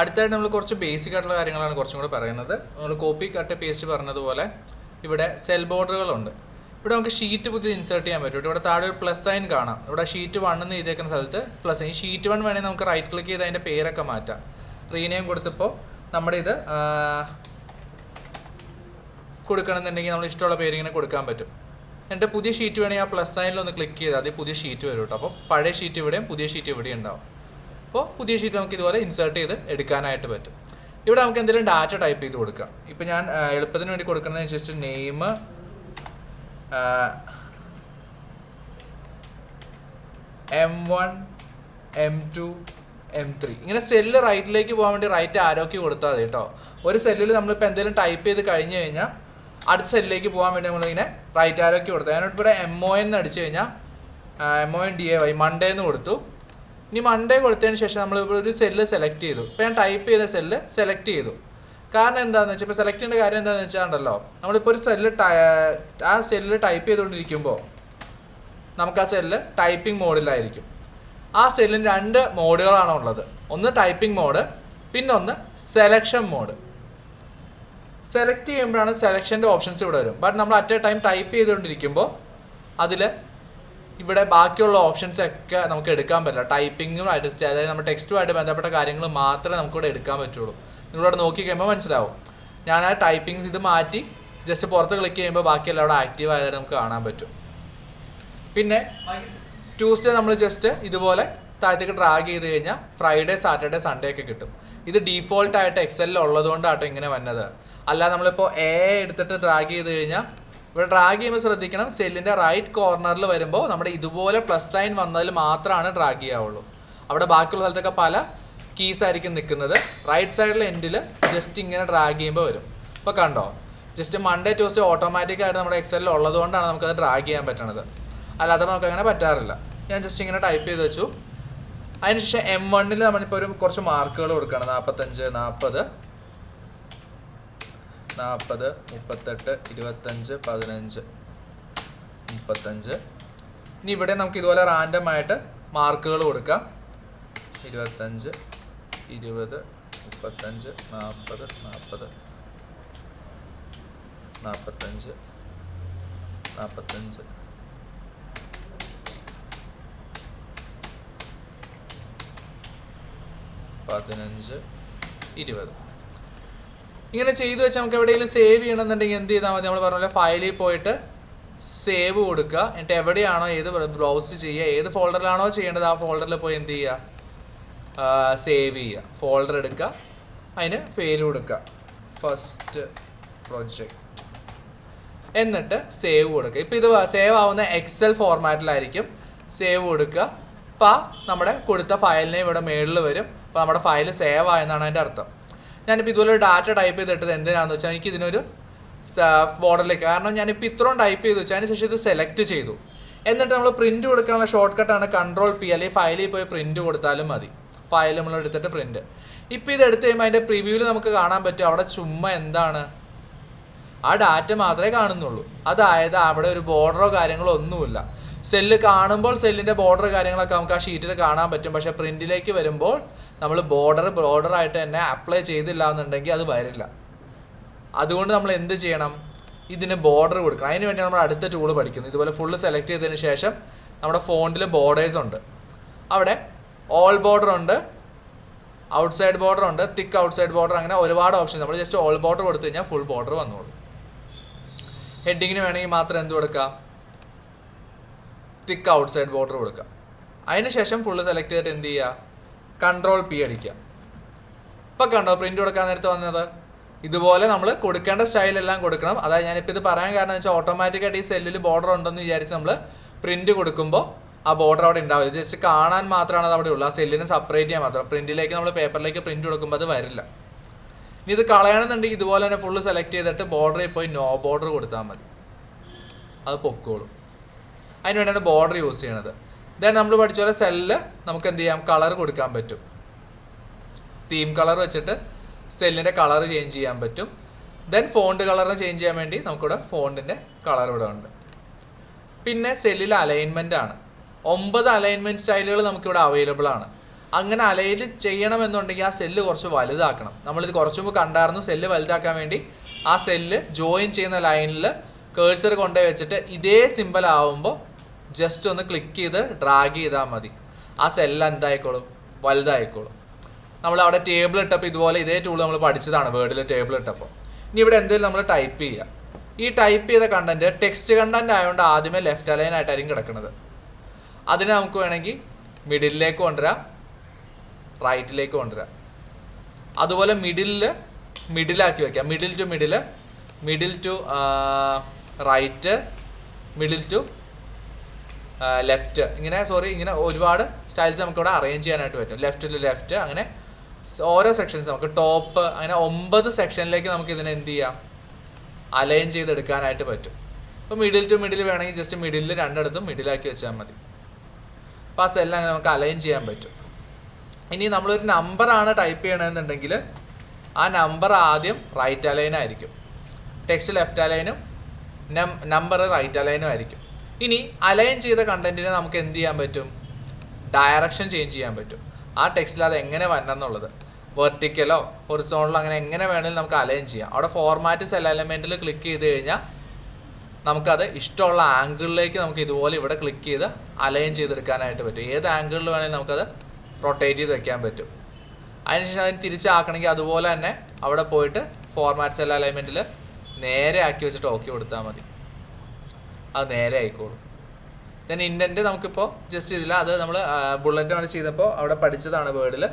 അടുത്തായിട്ട് നമ്മൾ കുറച്ച് ബേസിക് ആയിട്ടുള്ള കാര്യങ്ങളാണ് കുറച്ചും കൂടെ പറയുന്നത്. നമ്മൾ കോപ്പി കട്ട് പേസ്റ്റ് പറഞ്ഞതുപോലെ ഇവിടെ സെൽ ബോർഡറുകളുണ്ട് ഇവിടെ നമുക്ക് ഷീറ്റ് പുതിയ ഇൻസേർട്ട് ചെയ്യാൻ പറ്റും. ഇവിടെ താഴെ ഒരു പ്ലസ് സൈൻ കാണാം. ഇവിടെ ഷീറ്റ് വൺ എന്ന് ചെയ്തേക്കുന്ന സ്ഥലത്ത് പ്ലസ് സൈൻ ഷീറ്റ് വൺ വേണമെങ്കിൽ നമുക്ക് റൈറ്റ് ക്ലിക്ക് ചെയ്ത് അതിന്റെ പേരൊക്കെ മാറ്റാം. റീനെയിം കൊടുത്തപ്പോൾ നമ്മുടെ ഇത് കൊടുക്കണമെന്നുണ്ടെങ്കിൽ നമ്മൾ ഇഷ്ടമുള്ള പേരിങ്ങനെ കൊടുക്കാൻ പറ്റും. എന്നിട്ട് പുതിയ ഷീറ്റ് വേണമെങ്കിൽ ആ പ്ലസ് സൈനിൽ ഒന്ന് ക്ലിക്ക് ചെയ്താൽ അതിൽ പുതിയ ഷീറ്റ് വരും കേട്ടോ അപ്പോൾ പഴയ ഷീറ്റ് ഇവിടെയും പുതിയ ഷീറ്റ് ഇവിടെയും ഉണ്ടാവും. അപ്പോൾ പുതിയ ഷീറ്റ് നമുക്ക് ഇതുപോലെ ഇൻസേർട്ട് ചെയ്ത് എടുക്കാനായിട്ട് പറ്റും. ഇവിടെ നമുക്ക് എന്തെങ്കിലും ഡാറ്റ ടൈപ്പ് ചെയ്ത് കൊടുക്കാം. ഇപ്പം ഞാൻ എളുപ്പത്തിന് വേണ്ടി കൊടുക്കുന്നതനുസരിച്ച് name M one M two M three ഇങ്ങനെ സെല്ല് റൈറ്റിലേക്ക് പോകാൻ വേണ്ടി റൈറ്റ് ആരോക്കി കൊടുത്താൽ മതി കേട്ടോ. ഒരു സെല്ലിൽ നമ്മളിപ്പോൾ എന്തെങ്കിലും ടൈപ്പ് ചെയ്ത് കഴിഞ്ഞ് കഴിഞ്ഞാൽ അടുത്ത സെല്ലിലേക്ക് പോകാൻ വേണ്ടി നമ്മളിങ്ങനെ റൈറ്റ് ആരോക്കി കൊടുത്തു ഞാനിവിടെ ഇവിടെ എം ഒ എന്ന് അടിച്ചു കഴിഞ്ഞാൽ M O N D A Y Monday എന്ന് കൊടുത്തു. ഇനി മൺഡേ കൊടുത്തതിന് ശേഷം നമ്മൾ ഒരു സെല്ല് സെലക്ട് ചെയ്തു. ഇപ്പോൾ ഞാൻ ടൈപ്പ് ചെയ്ത സെല്ല് സെലക്ട് ചെയ്തു. കാരണം എന്താണെന്ന് വെച്ചാൽ ഇപ്പോൾ സെലക്ട് ചെയ്യേണ്ട കാര്യം എന്താണെന്ന് വെച്ചാൽ ഉണ്ടല്ലോ നമ്മളിപ്പോൾ ഒരു സെല്ല് ആ സെല്ല് ടൈപ്പ് ചെയ്തുകൊണ്ടിരിക്കുമ്പോൾ നമുക്ക് ആ സെല്ല് ടൈപ്പിംഗ് മോഡിലായിരിക്കും ആ സെല്ലിന് രണ്ട് മോഡുകളാണ് ഉള്ളത്. ഒന്ന് ടൈപ്പിംഗ് മോഡ് പിന്നെ ഒന്ന് സെലക്ഷൻ മോഡ് സെലക്ട് ചെയ്യുമ്പോഴാണ് സെലക്ഷന്റെ ഓപ്ഷൻസ് ഇവിടെ വരും. ബട്ട് നമ്മൾ അറ്റ് എ ടൈം ടൈപ്പ് ചെയ്തുകൊണ്ടിരിക്കുമ്പോൾ അതിൽ ഇവിടെ ബാക്കിയുള്ള ഓപ്ഷൻസ് ഒക്കെ നമുക്ക് എടുക്കാൻ പറ്റില്ല. ടൈപ്പിങ്ങുമായിട്ട് അതായത് നമ്മുടെ ടെക്സ്റ്റുമായിട്ട് ബന്ധപ്പെട്ട കാര്യങ്ങൾ മാത്രമേ നമുക്കിവിടെ എടുക്കാൻ പറ്റുള്ളൂ. നിങ്ങളിവിടെ നോക്കി കഴിയുമ്പോൾ മനസ്സിലാവും. ഞാൻ ആ ടൈപ്പിംഗ്സ് ഇത് മാറ്റി ജസ്റ്റ് പുറത്ത് ക്ലിക്ക് ചെയ്യുമ്പോൾ ബാക്കിയെല്ലാം അവിടെ ആക്റ്റീവ് ആയതായിട്ട് നമുക്ക് കാണാൻ പറ്റും. പിന്നെ ട്യൂസ്ഡേ നമ്മൾ ജസ്റ്റ് ഇതുപോലെ താഴത്തേക്ക് ഡ്രാഗ് ചെയ്ത് കഴിഞ്ഞാൽ ഫ്രൈഡേ സാറ്റർഡേ സൺഡേ ഒക്കെ കിട്ടും. ഇത് ഡീഫോൾട്ട് ആയിട്ട് എക്സലിൽ ഉള്ളതുകൊണ്ടാട്ടോ ഇങ്ങനെ വന്നത്. അല്ലാതെ നമ്മളിപ്പോൾ എ എടുത്തിട്ട് ഡ്രാഗ് ചെയ്ത് കഴിഞ്ഞാൽ ഇവിടെ ഡ്രാഗ് ചെയ്യുമ്പോൾ ശ്രദ്ധിക്കണം. സെല്ലിന്റെ റൈറ്റ് കോർണറിൽ വരുമ്പോൾ നമ്മുടെ ഇതുപോലെ പ്ലസ് സൈൻ വന്നതിൽ മാത്രമാണ് ഡ്രാഗ് ചെയ്യാവുള്ളൂ. അവിടെ ബാക്കിയുള്ള സ്ഥലത്തൊക്കെ പല കീസ് ആയിരിക്കും നിൽക്കുന്നത്. റൈറ്റ് സൈഡിലെ എൻഡിൽ ജസ്റ്റ് ഇങ്ങനെ ഡ്രാഗ് ചെയ്യുമ്പോൾ വരും. ഇപ്പോൾ കണ്ടോ? ജസ്റ്റ് മൺഡേ ട്യൂസ്ഡേ ഓട്ടോമാറ്റിക്കായിട്ട് നമ്മുടെ എക്സലിൽ ഉള്ളതുകൊണ്ടാണ് നമുക്കത് ഡ്രാഗ് ചെയ്യാൻ പറ്റണത്. അല്ലാതെ നമുക്ക് അങ്ങനെ പറ്റാറില്ല. ഞാൻ ജസ്റ്റ് ഇങ്ങനെ ടൈപ്പ് ചെയ്ത് വെച്ചു. അതിനുശേഷം എം വണ്ണിൽ നമ്മളിപ്പോൾ ഒരു കുറച്ച് മാർക്കുകൾ കൊടുക്കണം നാൽപ്പത്തഞ്ച് നാൽപ്പത് നാൽപ്പത് മുപ്പത്തെട്ട് ഇരുപത്തഞ്ച് പതിനഞ്ച്. മുപ്പത്തഞ്ച്. ഇനി ഇവിടെ നമുക്ക് ഇതുപോലെ റാൻഡം ആയിട്ട് മാർക്കുകൾ കൊടുക്കാം. ഇരുപത്തഞ്ച് ഇരുപത് മുപ്പത്തഞ്ച് നാൽപ്പത് നാൽപ്പത് നാൽപ്പത്തഞ്ച് നാൽപ്പത്തഞ്ച് പതിനഞ്ച് ഇരുപത്. ഇങ്ങനെ ചെയ്തു വെച്ചാൽ നമുക്ക് എവിടെയെങ്കിലും സേവ് ചെയ്യണമെന്നുണ്ടെങ്കിൽ എന്ത് ചെയ്താൽ മതി? നമ്മൾ പറഞ്ഞ ഫയലിൽ പോയിട്ട് സേവ് കൊടുക്കുക. എന്നിട്ട് എവിടെയാണോ ഏത് ബ്രൗസ് ചെയ്യുക ഏത് ഫോൾഡറിലാണോ ചെയ്യേണ്ടത് ആ ഫോൾഡറിൽ പോയി എന്ത് ചെയ്യുക? സേവ് ചെയ്യുക. ഫോൾഡർ എടുക്കുക. അതിന് പേര് കൊടുക്കുക. ഫസ്റ്റ് പ്രൊജക്റ്റ് എന്നിട്ട് സേവ് കൊടുക്കുക. ഇപ്പോൾ ഇത് സേവ് ആവുന്ന എക്സൽ ഫോർമാറ്റിലായിരിക്കും സേവ് കൊടുക്കുക. അപ്പോൾ നമ്മുടെ കൊടുത്ത ഫയലിനെ ഇവിടെ മേളിൽ വരും. അപ്പോൾ നമ്മുടെ ഫയൽ സേവ് ആയെന്നാണ് അതിന്റെ അർത്ഥം. ഞാനിപ്പോൾ ഇതുപോലെ ഡാറ്റ ടൈപ്പ് ചെയ്തിട്ടത് എന്തിനാണെന്ന് വെച്ചാൽ എനിക്ക് ഇതിനൊരു ബോർഡറിലേക്ക് കാരണം ഞാനിപ്പോൾ ഇത്രയും ടൈപ്പ് ചെയ്തു വെച്ചാൽ അതിന് ശേഷം ഇത് സെലക്ട് ചെയ്തു. എന്നിട്ട് നമ്മൾ പ്രിന്റ് കൊടുക്കാനുള്ള ഷോർട്ട് കട്ടാണ് കൺട്രോൾ പി അല്ലെങ്കിൽ ഫയലിൽ പോയി പ്രിന്റ് കൊടുത്താലും മതി. ഫയൽ നമ്മൾ എടുത്തിട്ട് പ്രിന്റ് ഇപ്പോൾ ഇത് എടുത്ത് കഴിയുമ്പോൾ അതിന്റെ പ്രിവ്യൂവിൽ നമുക്ക് കാണാൻ പറ്റും അവിടെ ചുമ്മാ എന്താണ്? ആ ഡാറ്റ മാത്രമേ കാണുന്നുള്ളൂ. അതായത് അവിടെ ഒരു ബോർഡറോ കാര്യങ്ങളോ ഒന്നുമില്ല. സെല്ല് കാണുമ്പോൾ സെല്ലിന്റെ ബോർഡർ കാര്യങ്ങളൊക്കെ നമുക്ക് ആ ഷീറ്റിൽ കാണാൻ പറ്റും. പക്ഷേ പ്രിന്റിലേക്ക് വരുമ്പോൾ നമ്മൾ ബോർഡർ ബോർഡർ ആയിട്ട് തന്നെ അപ്ലൈ ചെയ്തില്ല എന്നുണ്ടെങ്കിൽ അത് വരില്ല. അതുകൊണ്ട് നമ്മൾ എന്ത് ചെയ്യണം? ഇതിന് ബോർഡർ കൊടുക്കണം. അതിന് വേണ്ടിയാണ് നമ്മൾ അടുത്ത ടൂൾ പഠിക്കുന്നത് ഇതുപോലെ ഫുള്ള് സെലക്ട് ചെയ്തതിന് ശേഷം നമ്മുടെ ഫോണ്ടിൽ ബോർഡേഴ്സ് ഉണ്ട്. അവിടെ ഓൾ ബോർഡർ ഉണ്ട് ഔട്ട്സൈഡ് ബോർഡർ ഉണ്ട് തിക്ക് ഔട്ട്സൈഡ് ബോർഡർ അങ്ങനെ ഒരുപാട് ഓപ്ഷൻ നമ്മൾ ജസ്റ്റ് ഓൾ ബോർഡർ കൊടുത്തു കഴിഞ്ഞാൽ ഫുൾ ബോർഡർ വന്നോളൂ. ഹെഡിങ്ങിന് വേണമെങ്കിൽ മാത്രം എന്ത് കൊടുക്കാം? തിക്ക് ഔട്ട്സൈഡ് ബോർഡർ കൊടുക്കാം. അതിനുശേഷം ഫുള്ള് സെലക്ട് ചെയ്തിട്ട് എന്ത് ചെയ്യുക? കൺട്രോൾ പി അടിക്കുക. ഇപ്പം കണ്ടോ പ്രിന്റ് കൊടുക്കാൻ നേരത്ത് വന്നത്? ഇതുപോലെ നമ്മൾ കൊടുക്കേണ്ട സ്റ്റൈലെല്ലാം കൊടുക്കണം. അതായത് ഞാനിപ്പോൾ ഇത് പറയാൻ കാരണം വെച്ചാൽ ഓട്ടോമാറ്റിക്കായിട്ട് ഈ സെല്ലിൽ ബോർഡർ ഉണ്ടെന്ന് വിചാരിച്ച് നമ്മൾ പ്രിന്റ് കൊടുക്കുമ്പോൾ ആ ബോർഡർ അവിടെ ഉണ്ടാവില്ല. ജസ്റ്റ് കാണാൻ മാത്രമാണ് അത് അവിടെ ഉള്ളൂ. ആ സെല്ലിനെ സെപ്പറേറ്റ് ചെയ്യാൻ മാത്രം. പ്രിന്റിലേക്ക് നമ്മൾ പേപ്പറിലേക്ക് പ്രിന്റ് കൊടുക്കുമ്പോൾ അത് വരില്ല. ഇനി ഇത് കളയണമെന്നുണ്ടെങ്കിൽ ഇതുപോലെ തന്നെ ഫുള്ള് സെലക്ട് ചെയ്തിട്ട് ബോർഡറിൽ പോയി നോ ബോർഡർ കൊടുത്താൽ മതി. അത് പൊക്കോളും. അതിന് വേണ്ടിയാണ് ബോർഡർ യൂസ് ചെയ്യണത്. ദെൻ നമ്മൾ പഠിച്ച പോലെ സെല്ല് നമുക്ക് എന്ത് ചെയ്യാം? കളർ കൊടുക്കാൻ പറ്റും. തീം കളർ വെച്ചിട്ട് സെല്ലിന്റെ കളർ ചേഞ്ച് ചെയ്യാൻ പറ്റും. ദെൻ ഫോണ്ട് കളറിന് ചേഞ്ച് ചെയ്യാൻ വേണ്ടി നമുക്കിവിടെ ഫോണ്ടിന്റെ കളർ ഇവിടെ ഉണ്ട്. പിന്നെ സെല്ലിൽ അലൈൻമെന്റ് ആണ്. ഒമ്പത് അലൈൻമെന്റ് സ്റ്റൈലുകൾ നമുക്കിവിടെ അവൈലബിൾ ആണ്. അങ്ങനെ അലൈൻ ചെയ്യണമെന്നുണ്ടെങ്കിൽ ആ സെല്ല് കുറച്ച് വലുതാക്കണം. നമ്മളിത് കുറച്ച് മുമ്പ് കണ്ടായിരുന്നു സെല്ല് വലുതാക്കാൻ വേണ്ടി. ആ സെല്ല് ജോയിൻ ചെയ്യുന്ന ലൈനിൽ കേഴ്സർ കൊണ്ടുപോയി വെച്ചിട്ട് ഇതേ സിമ്പിൾ ആവുമ്പോൾ ജസ്റ്റ് ഒന്ന് ക്ലിക്ക് ചെയ്ത് ഡ്രാഗ് ചെയ്താൽ മതി. ആ സെല്ല് എന്തായിക്കോളും? വലുതായിക്കോളും. നമ്മൾ അവിടെ ടേബിൾ ഇട്ടപ്പോൾ ഇതുപോലെ ഇതേ ടൂൾ നമ്മൾ പഠിച്ചതാണ് വേർഡിൽ ടേബിൾ ഇട്ടപ്പോൾ ഇനി ഇവിടെ എന്തെങ്കിലും നമ്മൾ ടൈപ്പ് ചെയ്യുക ഈ ടൈപ്പ് ചെയ്ത കണ്ടന്റ് ടെക്സ്റ്റ് കണ്ടന്റ് ആയതുകൊണ്ട് ആദ്യമേ ലെഫ്റ്റ് അലൈൻ ആയിട്ടായിരിക്കും കിടക്കുന്നത് അതിനെ നമുക്ക് വേണമെങ്കിൽ മിഡിലേക്ക് കൊണ്ടുവരാം. റൈറ്റിലേക്ക് കൊണ്ടുവരാം. അതുപോലെ മിഡിലിൽ മിഡിലാക്കി വയ്ക്കാം middle to middle middle to right middle to left ഇങ്ങനെ സോറി ഇങ്ങനെ ഒരുപാട് സ്റ്റൈൽസ് നമുക്ക് ഇവിടെ അറേഞ്ച് ചെയ്യാനായിട്ട് പറ്റും. ലെഫ്റ്റ് ടു ലെഫ്റ്റ് അങ്ങനെ ഓരോ സെക്ഷൻസ് നമുക്ക് ടോപ്പ് അങ്ങനെ ഒമ്പത് സെക്ഷനിലേക്ക് നമുക്ക് ഇതിനെ എന്ത് ചെയ്യാം? അലൈൻ ചെയ്തെടുക്കാനായിട്ട് പറ്റും. ഇപ്പോൾ മിഡിൽ ടു മിഡിൽ വേണമെങ്കിൽ ജസ്റ്റ് മിഡിലിൽ രണ്ടിടത്തും മിഡിലാക്കി വെച്ചാൽ മതി. അപ്പോൾ ആ സെല്ലാം അങ്ങനെ നമുക്ക് അലൈൻ ചെയ്യാൻ പറ്റും. ഇനി നമ്മളൊരു നമ്പറാണ് ടൈപ്പ് ചെയ്യണമെന്നുണ്ടെങ്കിൽ ആ നമ്പർ ആദ്യം റൈറ്റ് അലൈൻ ആയിരിക്കും. ടെക്സ്റ്റ് ലെഫ്റ്റ് അലൈനും നമ്പർ റൈറ്റ് അലൈനും ആയിരിക്കും. ഇനി അലൈൻ ചെയ്ത കണ്ടന്റിനെ നമുക്ക് എന്ത് ചെയ്യാൻ പറ്റും? ഡയറക്ഷൻ ചേഞ്ച് ചെയ്യാൻ പറ്റും. ആ ടെക്സ്റ്റിൽ അത് എങ്ങനെ വരണം എന്നുള്ളത്. വെർട്ടിക്കലോ ഒറിസോണലോ അങ്ങനെ എങ്ങനെ വേണമെങ്കിലും നമുക്ക് അലൈൻ ചെയ്യാം. അവിടെ ഫോർമാറ്റ് സെൽ എലമെന്റിൽ ക്ലിക്ക് ചെയ്ത് കഴിഞ്ഞാൽ നമുക്കത് ഇഷ്ടമുള്ള ആംഗിളിലേക്ക് നമുക്ക് ഇതുപോലെ ഇവിടെ ക്ലിക്ക് ചെയ്ത് അലൈൻ ചെയ്തെടുക്കാനായിട്ട് പറ്റും. ഏത് ആംഗിളിൽ വേണമെങ്കിലും നമുക്കത് റൊട്ടേറ്റ് ചെയ്ത് വെക്കാൻ പറ്റും. അതിനുശേഷം അതിന് തിരിച്ചാക്കണമെങ്കിൽ അതുപോലെ തന്നെ അവിടെ പോയിട്ട് ഫോർമാറ്റ് സെൽ അലൈൻമെന്റിൽ നേരെ ആക്കി വെച്ചിട്ട് ഓക്കെ കൊടുത്താൽ മതി. അത് നേരെ ആയിക്കോളും. ദെൻ ഇൻഡന്റ് നമുക്കിപ്പോൾ ജസ്റ്റ് ഇതില്ല അത് നമ്മൾ ബുള്ളറ്റ് ആണ് ചെയ്തപ്പോൾ അവിടെ പഠിച്ചതാണ് വേർഡിൽ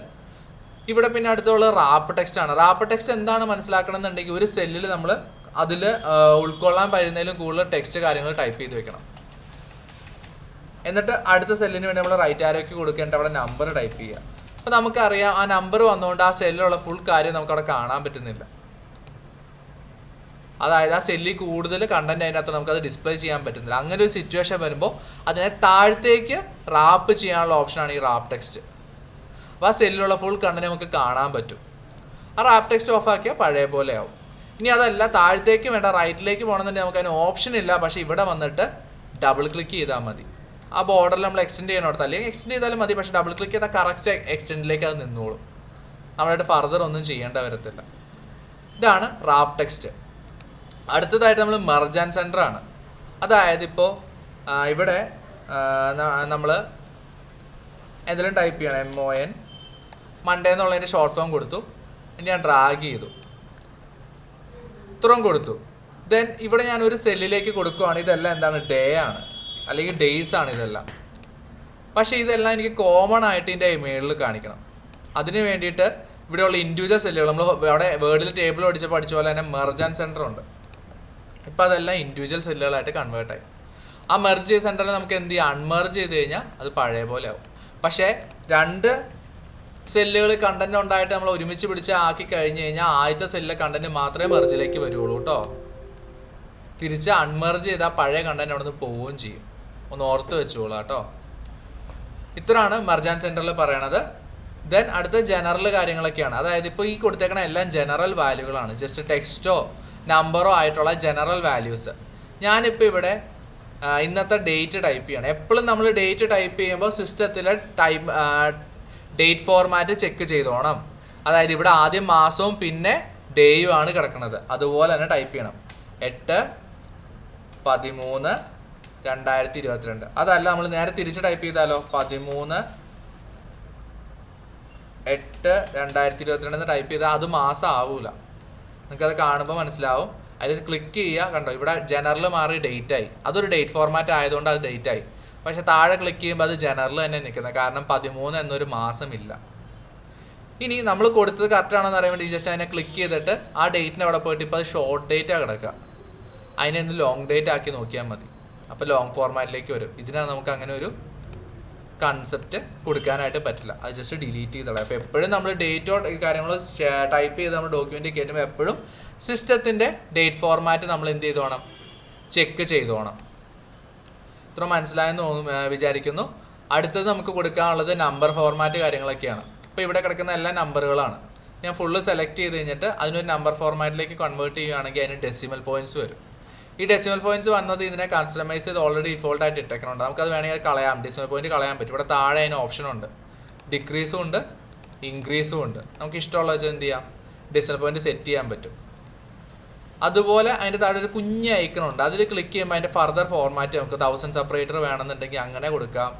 ഇവിടെ പിന്നെ അടുത്തുള്ള റാപ്പ് ടെക്സ്റ്റ് ആണ്. റാപ്പ് ടെക്സ്റ്റ് എന്താണ് മനസ്സിലാക്കണം എന്നുണ്ടെങ്കിൽ ഒരു സെല്ലിൽ നമ്മൾ അതിൽ ഉൾക്കൊള്ളാൻ പറ്റുന്നതിലും കൂടുതൽ ടെക്സ്റ്റ് കാര്യങ്ങൾ ടൈപ്പ് ചെയ്ത് വെക്കണം. എന്നിട്ട് അടുത്ത സെല്ലിന് വേണ്ടി നമ്മൾ റൈറ്റ് ആരോയ്ക്ക് കൊടുക്കേണ്ട അവിടെ നമ്പർ ടൈപ്പ് ചെയ്യുക അപ്പോൾ നമുക്കറിയാം ആ നമ്പർ വന്നുകൊണ്ട് ആ സെല്ലിലുള്ള ഫുൾ കാര്യം നമുക്കവിടെ കാണാൻ പറ്റുന്നില്ല. അതായത് ആ സെല്ലിൽ കൂടുതൽ കണ്ടന്റ് അതിനകത്ത് അത് ഡിസ്പ്ലേ ചെയ്യാൻ പറ്റുന്നില്ല. അങ്ങനെ ഒരു സിറ്റുവേഷൻ വരുമ്പോൾ അതിനെ താഴത്തേക്ക് റാപ്പ് ചെയ്യാനുള്ള ഓപ്ഷനാണ് ഈ റാപ്പ് ടെക്സ്റ്റ് അപ്പോൾ ആ സെല്ലിലുള്ള ഫുൾ കണ്ടന്റ് നമുക്ക് കാണാൻ പറ്റും. ആ റാപ്പ് ടെക്സ്റ്റ് ഓഫ് ആക്കിയാൽ പഴയ പോലെ ആവും. ഇനി അതല്ല താഴത്തേക്ക് വേണ്ട റൈറ്റിലേക്ക് പോകണമെന്നുണ്ടെങ്കിൽ നമുക്ക് അതിന് ഓപ്ഷൻ ഇല്ല. പക്ഷേ ഇവിടെ വന്നിട്ട് ഡബിൾ ക്ലിക്ക് ചെയ്താൽ മതി. ആ ബോർഡർ നമ്മൾ എക്സ്റ്റെൻഡ് ചെയ്യണോടത്ത് അല്ലെങ്കിൽ എക്സ്റ്റെൻഡ് ചെയ്താലും മതി. പക്ഷേ ഡബിൾ ക്ലിക്ക് ചെയ്താൽ കറക്റ്റ് എക്സ്റ്റെൻഡിലേക്ക് അത് നിന്നോളും. നമ്മളായിട്ട് ഫർദർ ഒന്നും ചെയ്യേണ്ട വരത്തില്ല. ഇതാണ് റാപ്പ് ടെക്സ്റ്റ് അടുത്തതായിട്ട് നമ്മൾ മർജാൻ സെന്റർ ആണ് അതായത് ഇപ്പോൾ ഇവിടെ നമ്മൾ എന്തെങ്കിലും ടൈപ്പ് ചെയ്യണം. എം ഒ എൻ മൺഡേ എന്നുള്ളതിന്റെ ഷോർട്ട് ഫോം കൊടുത്തു. ഇനി ഞാൻ ഡ്രാഗ് ചെയ്തു. ഇത്രയും കൊടുത്തു. ദെൻ ഇവിടെ ഞാൻ ഒരു സെല്ലിലേക്ക് കൊടുക്കുവാണ്. ഇതെല്ലാം എന്താണ്? ഡേ ആണ്. അല്ലെങ്കിൽ ഡേയ്സ് ആണ് ഇതെല്ലാം. പക്ഷേ ഇതെല്ലാം എനിക്ക് കോമൺ ആയിട്ട് ഇതിന്റെ മേളിൽ കാണിക്കണം. അതിന് വേണ്ടിയിട്ട് ഇവിടെയുള്ള ഇൻഡിവിജ്വൽ സെല്ലുകൾ നമ്മൾ അവിടെ വേർഡിൽ ടേബിൾ പഠിച്ച് പഠിച്ച പോലെ തന്നെ മെർജാൻ സെന്റർ ഉണ്ട്. ഇപ്പം അതെല്ലാം ഇൻഡിവിജ്വൽ സെല്ലുകളായിട്ട് കൺവേർട്ട് ആയി. ആ മെർജ് ചെയ്ത സെന്ററിൽ നമുക്ക് എന്ത് ചെയ്യാം? അൺമെർജ് ചെയ്ത് കഴിഞ്ഞാൽ അത് പഴയ പോലെ ആവും. പക്ഷേ രണ്ട് സെല്ലുകൾ കണ്ടന്റ് ഉണ്ടായിട്ട് നമ്മൾ ഒരുമിച്ച് പിടിച്ച് ആക്കി കഴിഞ്ഞ് കഴിഞ്ഞാൽ ആദ്യത്തെ സെല്ലിലെ കണ്ടന്റ് മാത്രമേ മെർജിലേക്ക് വരുള്ളൂ കേട്ടോ തിരിച്ച് അൺമെർജ് ചെയ്താൽ പഴയ കണ്ടന്റ് അവിടെ നിന്ന് പോവുകയും ചെയ്യും. ഒന്ന് ഓർത്ത് വെച്ചോളാം കേട്ടോ ഇത്രയാണ് മെർജാൻ സെന്ററിൽ പറയണത്. ദെൻ അടുത്ത ജനറൽ കാര്യങ്ങളൊക്കെയാണ്. അതായത് ഇപ്പോൾ ഈ കൊടുത്തേക്കണ എല്ലാം ജനറൽ വാല്യൂകളാണ് ജസ്റ്റ് ടെക്സ്റ്റോ നമ്പറോ ആയിട്ടുള്ള ജനറൽ വാല്യൂസ് ഞാനിപ്പോൾ ഇവിടെ ഇന്നത്തെ ഡേറ്റ് ടൈപ്പ് ചെയ്യണം. എപ്പോഴും നമ്മൾ ഡേറ്റ് ടൈപ്പ് ചെയ്യുമ്പോൾ സിസ്റ്റത്തിലെ ടൈം ഡേറ്റ് ഫോർമാറ്റ് ചെക്ക് ചെയ്തോണം. അതായത് ഇവിടെ ആദ്യം മാസവും പിന്നെ ഡേയും ആണ് കിടക്കുന്നത്. അതുപോലെ തന്നെ ടൈപ്പ് ചെയ്യണം. എട്ട് പതിമൂന്ന് രണ്ടായിരത്തി ഇരുപത്തിരണ്ട് അതല്ല നമ്മൾ നേരെ തിരിച്ച് ടൈപ്പ് ചെയ്താലോ? പതിമൂന്ന് എട്ട് രണ്ടായിരത്തി ഇരുപത്തിരണ്ട് എന്ന് ടൈപ്പ് ചെയ്താൽ അത് മാസം ആവൂല. നിങ്ങൾക്കത് കാണുമ്പോൾ മനസ്സിലാവും. അതിൽ ക്ലിക്ക് ചെയ്യുക കണ്ടോ? ഇവിടെ ജനറൽ മാറി ഡേറ്റ് ആയി. അതൊരു ഡേറ്റ് ഫോർമാറ്റ് ആയതുകൊണ്ട് അത് ഡേറ്റ് ആയി. പക്ഷെ താഴെ ക്ലിക്ക് ചെയ്യുമ്പോൾ അത് ജനറൽ തന്നെ നിൽക്കുന്നത്. കാരണം പതിമൂന്ന് എന്നൊരു മാസമില്ല. ഇനി നമ്മൾ കൊടുത്തത് കറക്റ്റ് ആണെന്ന് അറിയാൻ വേണ്ടി ജസ്റ്റ് അതിനെ ക്ലിക്ക് ചെയ്തിട്ട് ആ ഡേറ്റിന് അവിടെ പോയിട്ട് ഇപ്പോൾ അത് ഷോർട്ട് ഡേറ്റാണ് കിടക്കുക. അതിനെ ഒന്ന് ലോങ് ഡേറ്റ് ആക്കി നോക്കിയാൽ മതി. അപ്പോൾ ലോങ് ഫോർമാറ്റിലേക്ക് വരും. ഇതിനാണ് നമുക്ക് അങ്ങനെ ഒരു കൺസെപ്റ്റ് കൊടുക്കാനായിട്ട് പറ്റില്ല. അത് ജസ്റ്റ് ഡിലീറ്റ് ചെയ്തോളാം. അപ്പോൾ എപ്പോഴും നമ്മൾ ഡേറ്റോ കാര്യങ്ങൾ ടൈപ്പ് ചെയ്ത് നമ്മൾ ഡോക്യുമെന്റ് കയറ്റുമ്പോൾ എപ്പോഴും സിസ്റ്റത്തിന്റെ ഡേറ്റ് ഫോർമാറ്റ് നമ്മൾ എന്ത് ചെയ്തോണം ചെക്ക് ചെയ്തോണം ഇത്ര മനസ്സിലായെന്ന് വിചാരിക്കുന്നു. അടുത്തത് നമുക്ക് കൊടുക്കാനുള്ളത് നമ്പർ ഫോർമാറ്റ് കാര്യങ്ങളൊക്കെയാണ്. അപ്പോൾ ഇവിടെ കിടക്കുന്ന എല്ലാ നമ്പറുകളാണ് ഞാൻ ഫുള്ള് സെലക്ട് ചെയ്ത് കഴിഞ്ഞിട്ട് അതിനൊരു നമ്പർ ഫോർമാറ്റിലേക്ക് കൺവേർട്ട് ചെയ്യുകയാണെങ്കിൽ അതിന് ഡെസിമൽ പോയിന്റ്സ് വരും. ഈ ഡെസിമൽ പോയിന്റ്സ് വന്നത് ഇതിനെ കസ്റ്റമൈസ് ചെയ്ത് ഓൾറെഡി ഡിഫോൾട്ട് ആയിട്ട് ഇട്ടേക്കുന്നുണ്ട് അത് വേണമെങ്കിൽ കളയാം. ഡെസിമൽ പോയിന്റ് കളയാൻ പറ്റും. ഇവിടെ താഴെ അതിന് ഓപ്ഷൻ ഉണ്ട്. ഡിക്രീസും ഉണ്ട് ഇൻക്രീസും ഉണ്ട്. നമുക്ക് ഇഷ്ടമുള്ള വെച്ചാൽ എന്ത് ചെയ്യാം? ഡെസിമൽ പോയിന്റ് സെറ്റ് ചെയ്യാൻ പറ്റും. അതുപോലെ അതിന്റെ താഴെ ഒരു കുഞ്ഞ് ഐക്കൺ ഉണ്ട്. അതിൽ ക്ലിക്ക് ചെയ്യുമ്പോൾ അതിന്റെ ഫർദർ ഫോർമാറ്റ് നമുക്ക് തൗസൻഡ് സെപ്പറേറ്റർ വേണമെന്നുണ്ടെങ്കിൽ അങ്ങനെ കൊടുക്കാം.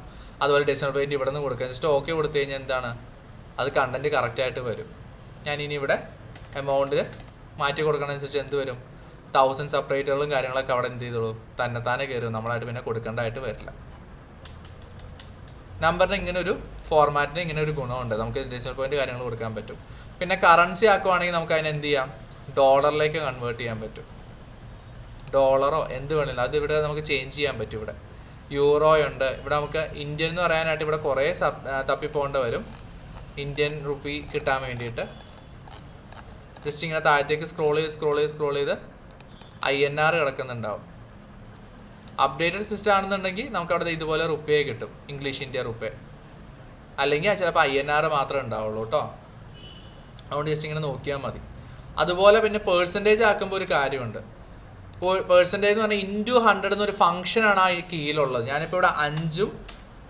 അതുപോലെ ഡെസിമൽ പോയിന്റ് ഇവിടെ നിന്ന് കൊടുക്കാം. ജസ്റ്റ് ഓക്കെ കൊടുത്തു കഴിഞ്ഞാൽ എന്താണ്? അത് കണ്ടന്റ് കറക്റ്റായിട്ട് വരും. ഞാൻ ഇനി ഇവിടെ എമൗണ്ട് മാറ്റി കൊടുക്കണതനുസരിച്ച് എന്ത് വരും? തൗസൻഡ് സെപ്പറേറ്ററുകളും കാര്യങ്ങളൊക്കെ അവിടെ എന്ത് ചെയ്തോളൂ? തന്നെ താനെ കയറും നമ്മളായിട്ട് പിന്നെ കൊടുക്കേണ്ടതായിട്ട് വരില്ല. നമ്പറിന് ഇങ്ങനെ ഒരു ഫോർമാറ്റിന് ഇങ്ങനെ ഒരു ഗുണമുണ്ട്. നമുക്ക് ഡെസിമൽ പോയിന്റ് കാര്യങ്ങൾ കൊടുക്കാൻ പറ്റും. പിന്നെ കറൻസി ആക്കുവാണെങ്കിൽ നമുക്ക് അതിനെ എന്ത് ചെയ്യാം? ഡോളറിലേക്ക് കൺവേർട്ട് ചെയ്യാൻ പറ്റും. ഡോളറോ എന്ത് വേണമെങ്കിലും അത് ഇവിടെ നമുക്ക് ചേഞ്ച് ചെയ്യാൻ പറ്റും ഇവിടെ. യൂറോ ഉണ്ട്. ഇവിടെ നമുക്ക് ഇന്ത്യൻ എന്ന് പറയാനായിട്ട് ഇവിടെ കുറേ തപ്പി തപ്പിപ്പോകേണ്ട വരും. ഇന്ത്യൻ റുപ്പി കിട്ടാൻ വേണ്ടിയിട്ട്. ജസ്റ്റ് ഇങ്ങനെ താഴത്തേക്ക് സ്ക്രോൾ ചെയ്ത് സ്ക്രോൾ ചെയ്ത് സ്ക്രോൾ ചെയ്ത് ഐ എൻ ആർ കിടക്കുന്നുണ്ടാവും. അപ്ഡേറ്റഡ് സിസ്റ്റം ആണെന്നുണ്ടെങ്കിൽ നമുക്ക് അവിടെ ഇതുപോലെ റുപ്പയെ കിട്ടും. English India rupee. അല്ലെങ്കിൽ ചിലപ്പോൾ ഐ എൻ ആർ മാത്രമേ ഉണ്ടാവുള്ളൂ കേട്ടോ. അതുകൊണ്ട് ജസ്റ്റ് ഇങ്ങനെ നോക്കിയാൽ മതി. അതുപോലെ പിന്നെ പേഴ്സന്റേജ് ആക്കുമ്പോൾ ഒരു കാര്യമുണ്ട്. പേഴ്സന്റേജ് എന്ന് പറഞ്ഞാൽ ഇന്റു ഹൺഡ്രഡ് എന്നൊരു ഫംഗ്ഷനാണ് ആ കീയിലുള്ളത് ഞാനിപ്പോൾ ഇവിടെ അഞ്ചും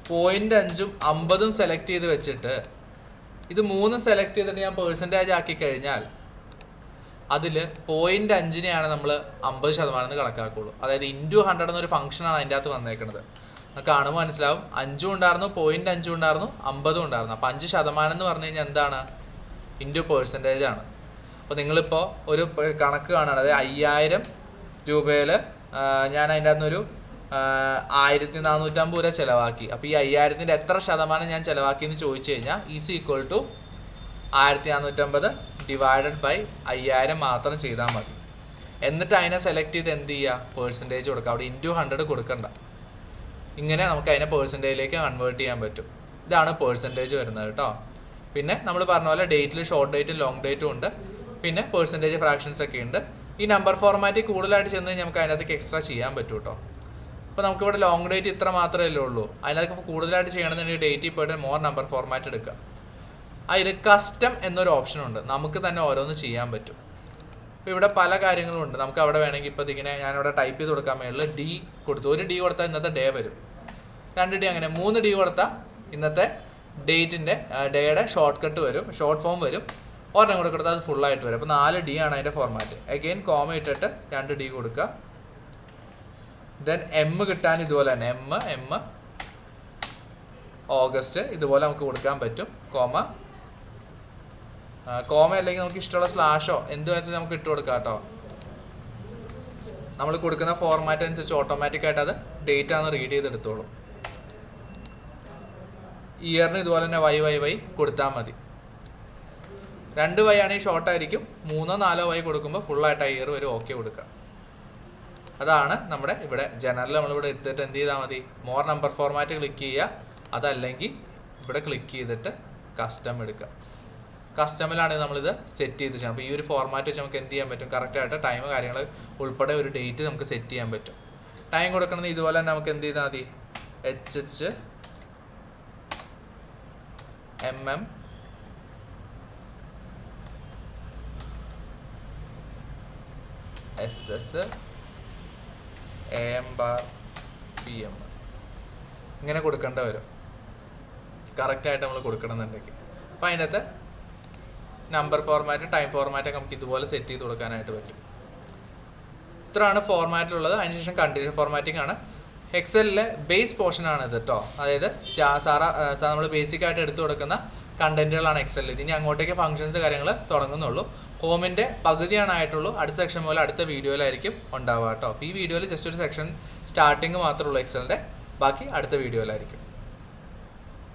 പോയിന്റ് അഞ്ചും അമ്പതും സെലക്ട് ചെയ്ത് വെച്ചിട്ട് ഇത് മൂന്നും സെലക്ട് ചെയ്തിട്ട് ഞാൻ പേഴ്സന്റേജ് ആക്കി കഴിഞ്ഞാൽ അതിൽ പോയിന്റ് അഞ്ചിനെയാണ് നമ്മൾ അമ്പത് ശതമാനം എന്ന് കണക്കാക്കുള്ളൂ. അതായത് ഇന്റു ഹൺഡ്രഡ് എന്നൊരു ഫംഗ്ഷനാണ് അതിന്റെ അകത്ത് വന്നേക്കുന്നത് കാണുമ്പോൾ മനസ്സിലാവും. അഞ്ചും ഉണ്ടായിരുന്നു പോയിന്റ് അഞ്ചും ഉണ്ടായിരുന്നു അമ്പതും ഉണ്ടായിരുന്നു. അപ്പോൾ അഞ്ച് ശതമാനം എന്ന് പറഞ്ഞു കഴിഞ്ഞാൽ എന്താണ്? ഇന്റു പേഴ്സന്റേജ് ആണ്. അപ്പോൾ നിങ്ങളിപ്പോൾ ഒരു കണക്ക് കാണുകയാണ് അതായത് അയ്യായിരം രൂപയിൽ ഞാൻ അതിന്റെ അകത്തുനിന്നൊരു ആയിരത്തി നാനൂറ്റമ്പത് രൂപ ചിലവാക്കി. അപ്പോൾ ഈ അയ്യായിരത്തിന്റെ എത്ര ശതമാനം ഞാൻ ചിലവാക്കി എന്ന് ചോദിച്ചു കഴിഞ്ഞാൽ ഈസ് ഈക്വൽ ടു ആയിരത്തി നാനൂറ്റമ്പത് ഡിവൈഡഡ് ബൈ അയ്യായിരം മാത്രം ചെയ്താൽ മതി. എന്നിട്ട് അതിനെ സെലക്ട് ചെയ്ത് എന്ത് ചെയ്യുക? പേഴ്സന്റേജ് കൊടുക്കുക. അവിടെ ഇന്റു ഹൺഡ്രഡ് കൊടുക്കണ്ട. ഇങ്ങനെ നമുക്ക് അതിനെ പേഴ്സന്റേജിലേക്ക് കൺവേർട്ട് ചെയ്യാൻ പറ്റും. ഇതാണ് പേഴ്സന്റേജ് വരുന്നത് കേട്ടോ പിന്നെ നമ്മൾ പറഞ്ഞ പോലെ ഡേറ്റിൽ ഷോർട്ട് ഡേറ്റും ലോങ് ഡേറ്റും ഉണ്ട്. പിന്നെ പേഴ്സന്റേജ് ഫ്രാക്ഷൻസ് ഒക്കെ ഉണ്ട്. ഈ നമ്പർ ഫോർമാറ്റ് കൂടുതലായിട്ട് ചെന്ന് നമുക്ക് അതിനകത്തേക്ക് എക്സ്ട്രാ ചെയ്യാൻ പറ്റും കേട്ടോ അപ്പോൾ നമുക്കിവിടെ ലോങ് ഡേറ്റ് ഇത്ര മാത്രമേ ഉള്ളൂ. അതിനകത്ത് കൂടുതലായിട്ട് ചെയ്യണമെന്നുണ്ടെങ്കിൽ ഡേറ്റിൽ പോയിട്ട് മോർ നമ്പർ ഫോർമാറ്റ് എടുക്കുക. അതിൽ കസ്റ്റം എന്നൊരു ഓപ്ഷൻ ഉണ്ട്. നമുക്ക് തന്നെ ഓരോന്ന് ചെയ്യാൻ പറ്റും. അപ്പോൾ ഇവിടെ പല കാര്യങ്ങളും ഉണ്ട്. നമുക്ക് അവിടെ വേണമെങ്കിൽ ഇപ്പോൾ ഇതിങ്ങനെ ഞാനിവിടെ ടൈപ്പ് ചെയ്ത് കൊടുക്കാൻ മേളിൽ ഡി കൊടുത്തു. ഒരു ഡി കൊടുത്താൽ ഇന്നത്തെ ഡേ വരും. രണ്ട് ഡി അങ്ങനെ. മൂന്ന് ഡി കൊടുത്താൽ ഇന്നത്തെ ഡേറ്റിന്റെ ഡേയുടെ ഷോർട്ട് കട്ട് വരും. ഷോർട്ട് ഫോം വരും. ഒരെണ്ണം കൂടെ കൊടുത്താൽ അത് ഫുള്ളായിട്ട് വരും. അപ്പോൾ നാല് ഡി ആണ് അതിന്റെ ഫോർമാറ്റ് അഗെയിൻ കോമ ഇട്ടിട്ട് രണ്ട് ഡി കൊടുക്കുക. ദെൻ എം കിട്ടാൻ ഇതുപോലെ തന്നെ. എം എം ഓഗസ്റ്റ് ഇതുപോലെ നമുക്ക് കൊടുക്കാൻ പറ്റും. കോമ കോമ അല്ലെങ്കിൽ നമുക്ക് ഇഷ്ടമുള്ള സ്ലാഷോ എന്ത് വെച്ചാൽ നമുക്ക് ഇട്ട് കൊടുക്കാം കേട്ടോ. നമ്മൾ കൊടുക്കുന്ന ഫോർമാറ്റ് അനുസരിച്ച് ഓട്ടോമാറ്റിക് ആയിട്ട് അത് ഡേറ്റ് ആണ് റീഡ് ചെയ്തെടുത്തോളൂ. ഇയറിന് ഇതുപോലെ തന്നെ വൈ വൈ വൈ കൊടുത്താൽ മതി. രണ്ട് വൈ ആണെങ്കിൽ ഷോർട്ടായിരിക്കും മൂന്നോ നാലോ വൈ കൊടുക്കുമ്പോൾ ഫുള്ളായിട്ട് ആ ഇയർ വരെ ഓക്കെ കൊടുക്കുക. അതാണ് നമ്മുടെ ഇവിടെ ജനറൽ നമ്മളിവിടെ എടുത്തിട്ട് എന്ത് ചെയ്താൽ മതി? മോർ നമ്പർ ഫോർമാറ്റ് ക്ലിക്ക് ചെയ്യുക. അതല്ലെങ്കിൽ ഇവിടെ ക്ലിക്ക് ചെയ്തിട്ട് കസ്റ്റം എടുക്കുക. കസ്റ്റമിലാണ് നമ്മളിത് സെറ്റ് ചെയ്ത് ചെയ്യണം അപ്പോൾ ഈ ഒരു ഫോർമാറ്റ് വെച്ച് നമുക്ക് എന്ത് ചെയ്യാൻ പറ്റും? കറക്റ്റായിട്ട് ടൈം കാര്യങ്ങൾ ഉൾപ്പെടെ ഒരു ഡേറ്റ് നമുക്ക് സെറ്റ് ചെയ്യാൻ പറ്റും. ടൈം കൊടുക്കണമെന്ന് ഇതുപോലെ തന്നെ നമുക്ക് എന്ത് ചെയ്താൽ മതി? H H M M S S A M bar P M ഇങ്ങനെ കൊടുക്കേണ്ട വരും. കറക്റ്റായിട്ട് നമ്മൾ കൊടുക്കണമെന്നുണ്ടെങ്കിൽ അപ്പോൾ അതിനകത്ത് നമ്പർ ഫോർമാറ്റ് ടൈം ഫോർമാറ്റ് ഒക്കെ നമുക്ക് ഇതുപോലെ സെറ്റ് ചെയ്ത് കൊടുക്കാനായിട്ട് പറ്റും. ഇത്രയാണ് ഫോർമാറ്റിലുള്ളത് അതിനുശേഷം കണ്ടീഷൻ ഫോർമാറ്റിംഗ് ആണ്. എക്സലിലെ ബേസ് ഇത് കേട്ടോ അതായത് സാറ നമ്മൾ ബേസിക് ആയിട്ട് എടുത്തു കൊടുക്കുന്ന കണ്ടന്റുകളാണ് എക്സലിൽ ഇതിനി അങ്ങോട്ടേക്ക് ഫംഗ്ഷൻസ് കാര്യങ്ങൾ തുടങ്ങുന്നുള്ളൂ. ഹോമിന്റെ പകുതിയാണ് ആയിട്ടുള്ളൂ. അടുത്ത സെക്ഷൻ പോലെ അടുത്ത വീഡിയോയിലായിരിക്കും ഉണ്ടാവുക കേട്ടോ ഈ വീഡിയോയിൽ ജസ്റ്റ് ഒരു സെക്ഷൻ സ്റ്റാർട്ടിങ് മാത്രമേ ഉള്ളൂ എക്സലിന്റെ ബാക്കി അടുത്ത വീഡിയോയിലായിരിക്കും